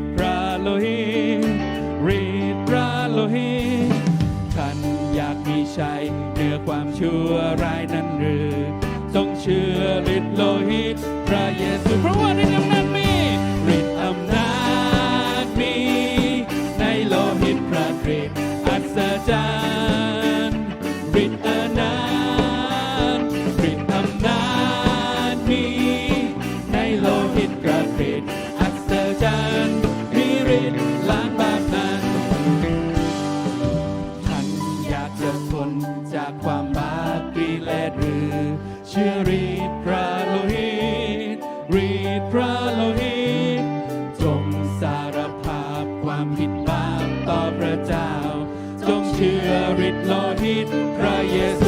ดพระโลหิตฤทธิ์พระโลหิตท่านอยากมีชัยเหนือความชั่วร้ายนั้นหรือต้องเชื่อฤทธิ์โลหิตพระเยซูเพราะว่าฤทธิ์อำนาจมีฤทธิ์อำนาจมีในโลหิตพระคริสต์อัศจรรย์ เชื่อรีดพระโลหิตรีดพระโลหิตจงสารภาพความผิดบาปต่อพระเจ้า จงเชื่อริดโลหิตพระเยซู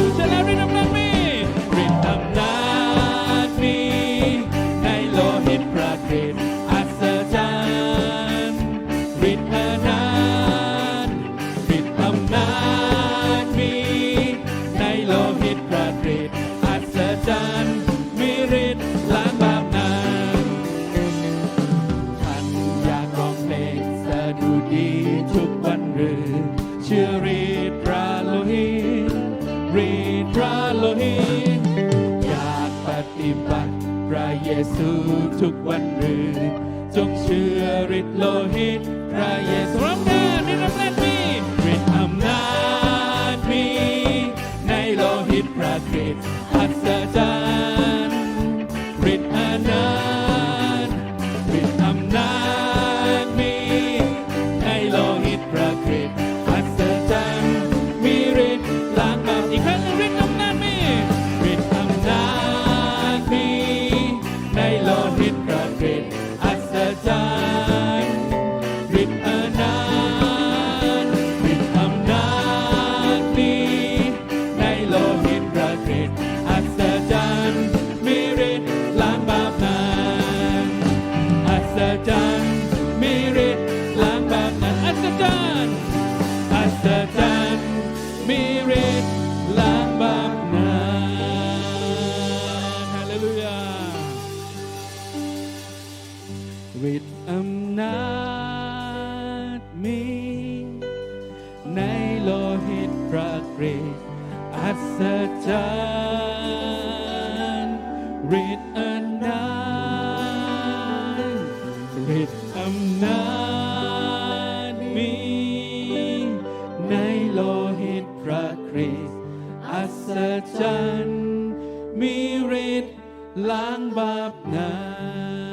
ฤทธิ์พระโลหิตอยากปฏิบัติพระเยซูทุกวันหรือจงเชื่อฤทธิ์โลหิตพระเยซู ฤทธิ์อำนาจมี ในโลหิตพระกริสอัศจรรย์ฤทธิ์อนันต์ฤทธิ์อำนาจมี ในโลหิตพระคริสอัศจรรย์มีฤทธิ์ล้างบาปนั้น